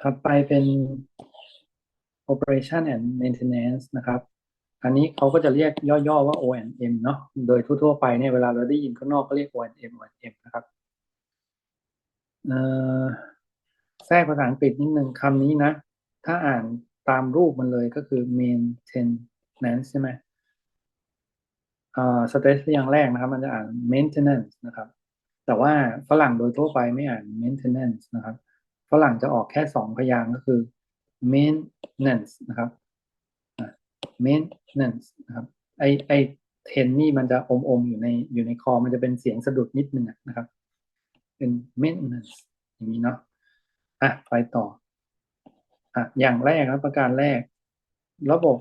ถัดไปเป็น operation and maintenance นะครับ อันนี้เขาก็จะเรียกย่อๆว่า O&M เนาะ โดยทั่วๆไปเนี่ยเวลาเราได้ยินข้างนอกก็เรียก O&M O&M นะครับแทรกภาษาอังกฤษนิดนึงคำนี้นะ ถ้าอ่านตามรูปมันเลยก็คือ maintenance ใช่ไหมอ่าสเตทอย่างแรกนะครับ มันจะอ่าน maintenance นะครับ แต่ว่าฝรั่งโดยทั่วไปไม่อ่าน maintenance นะครับ ฝรั่งจะออกแค่สองพยางก็คือ maintenance นะครับ maintenance นะครับ ไอไอเทนนี่มันจะอมอมอยู่ในอยู่ในคอ มันจะเป็นเสียงสะดุดนิดนึงนะครับ เป็น maintenance อย่างนี้เนาะ อะ ไปต่อ อะ อย่างแรกนะประการแรก ระบบ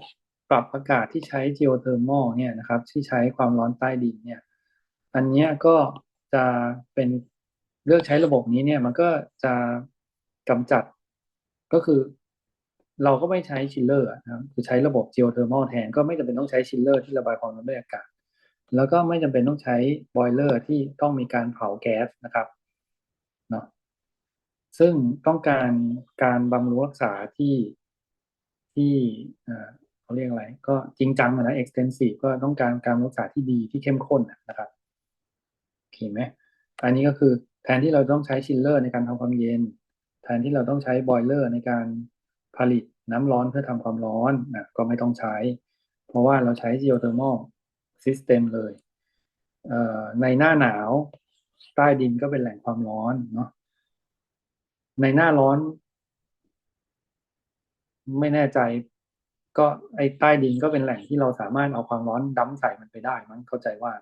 ปรับอากาศที่ใช้ geothermal เนี่ยนะครับ ที่ใช้ความร้อนใต้ดินเนี่ย อันนี้ก็จะเป็นเลือกใช้ระบบนี้เนี่ย มันก็จะ กำจัดก็คือ เราก็ไม่ใช้ชิลเลอร์นะครับคือใช้ระบบ geothermal แทนก็ไม่จำเป็นต้องใช้ชิลเลอร์ที่ระบายความร้อนด้วยอากาศ แล้วก็ไม่จำเป็นต้องใช้บอยเลอร์ที่ต้องมีการเผาแก๊สนะครับเนาะซึ่งต้องการการบำรุงรักษาที่ที่เขาเรียกอะไร ก็จริงจังนะ extensive ก็ต้องการการรักษาที่ดีที่เข้มข้นนะครับโอเคไหมอันนี้ก็คือแทนที่เราต้องใช้ชิลเลอร์ในการทำความเย็น แทนที่เราต้องใช้บอยเลอร์ในการผลิตน้ำร้อนเพื่อทำความร้อนนะก็ไม่ต้องใช้ เพราะว่าเราใช้ geothermal system เลยในหน้าหนาวใต้ดินก็เป็นแหล่งความร้อนเนาะในหน้าร้อน ไม่แน่ใจ ก็ไอ้ใต้ดินก็เป็นแหล่งที่เราสามารถเอาความร้อนดั้มใส่มันไปได้มันเข้าใจว่า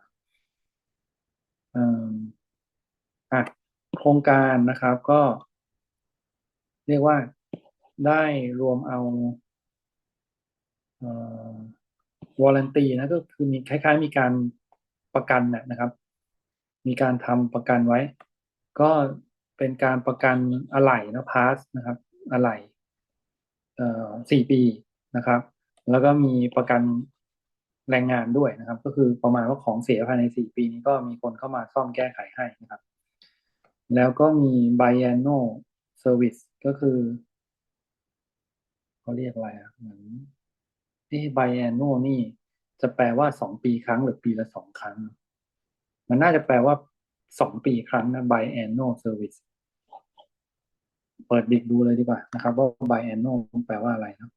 อะโครงการนะครับก็ เรียกว่าได้รวมเอาวอลันตีนะก็คือมีคล้ายๆ มีการประกันนะครับ มีการทำประกันไว้ ก็เป็นการประกันอะไหล่นะพาสนะครับอะไหล่สี่ปีนะครับ แล้วก็มีประกันแรงงานด้วยนะครับ ก็คือประมาณว่าของเสียภายในสี่ปีนี้ก็มีคนเข้ามาซ่อมแก้ไขให้นะครับ แล้วก็มี biannual service ก็คือเขาเรียกอะไรอะเหมือนที่ biannual นี่จะแปลว่าสองปีครั้งหรือปีละสองครั้ง มันน่าจะแปลว่าสองปีครั้งนะ biannual service เปิดดิกดูเลยดีกว่านะครับ ว่า biannual แปลว่าอะไรนะ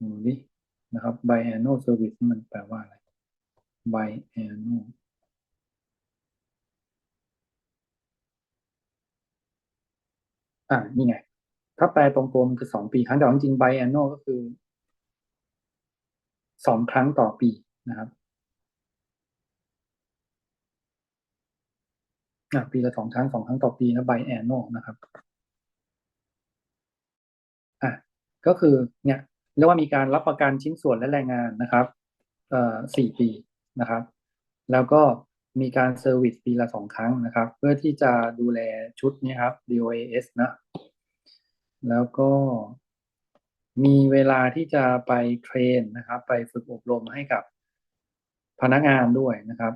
ดูดินะครับ biannual service มันแปลว่าอะไร biannual อ่านี่ไง ถ้าแปลตรงตัวมันคือสองปีครั้งแต่จริงๆ biannual ก็คือสองครั้งต่อปีนะครับปีละสองครั้งสองครั้งต่อปีนะ biannual นะครับอะก็คือเนี่ยเรียกว่ามีการรับประกันชิ้นส่วนและแรงงานนะครับเอ่อสี่ปีนะครับ แล้วก็ มีการเซอร์วิสปีละสองครั้งนะครับ เพื่อที่จะดูแลชุดนี้ครับ DOAS นะ แล้วก็มีเวลาที่จะไปเทรนนะครับ ไปฝึกอบรมให้กับพนักงานด้วยนะครับ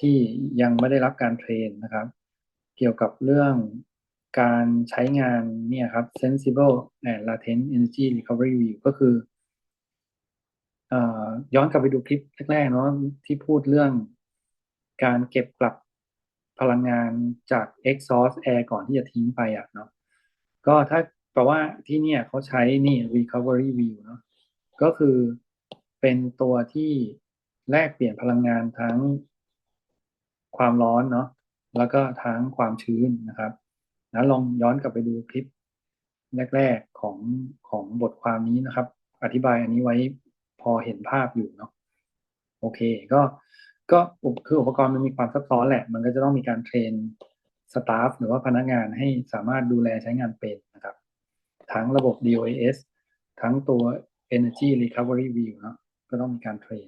ที่ยังไม่ได้รับการเทรนนะครับ เกี่ยวกับเรื่องการใช้งานเนี่ยครับ sensible and latent energy recovery view ก็คือย้อนกลับไปดูคลิปแรกๆเนาะที่พูดเรื่อง การเก็บกลับพลังงานจาก exhaust air ก่อนที่จะทิ้งไปอะเนาะก็ถ้าแปลว่าที่เนี่ยเขาใช้นี่ recovery view เนาะก็คือเป็นตัวที่แลกเปลี่ยนพลังงานทั้งความร้อนเนาะแล้วก็ทั้งความชื้นนะครับนะลองย้อนกลับไปดูคลิปแรก ๆของของบทความนี้นะครับ อธิบายอันนี้ไว้พอเห็นภาพอยู่เนาะโอเค ก็ ก็คืออุปกรณ์มันมีความซับซ้อนแหละ มันก็จะต้องมีการเทรนสตาฟหรือว่าพนักงานให้สามารถดูแลใช้งานเป็นนะครับ ทั้งระบบ DOS ทั้งตัว Energy Recovery View เนาะก็ต้องมีการเทรน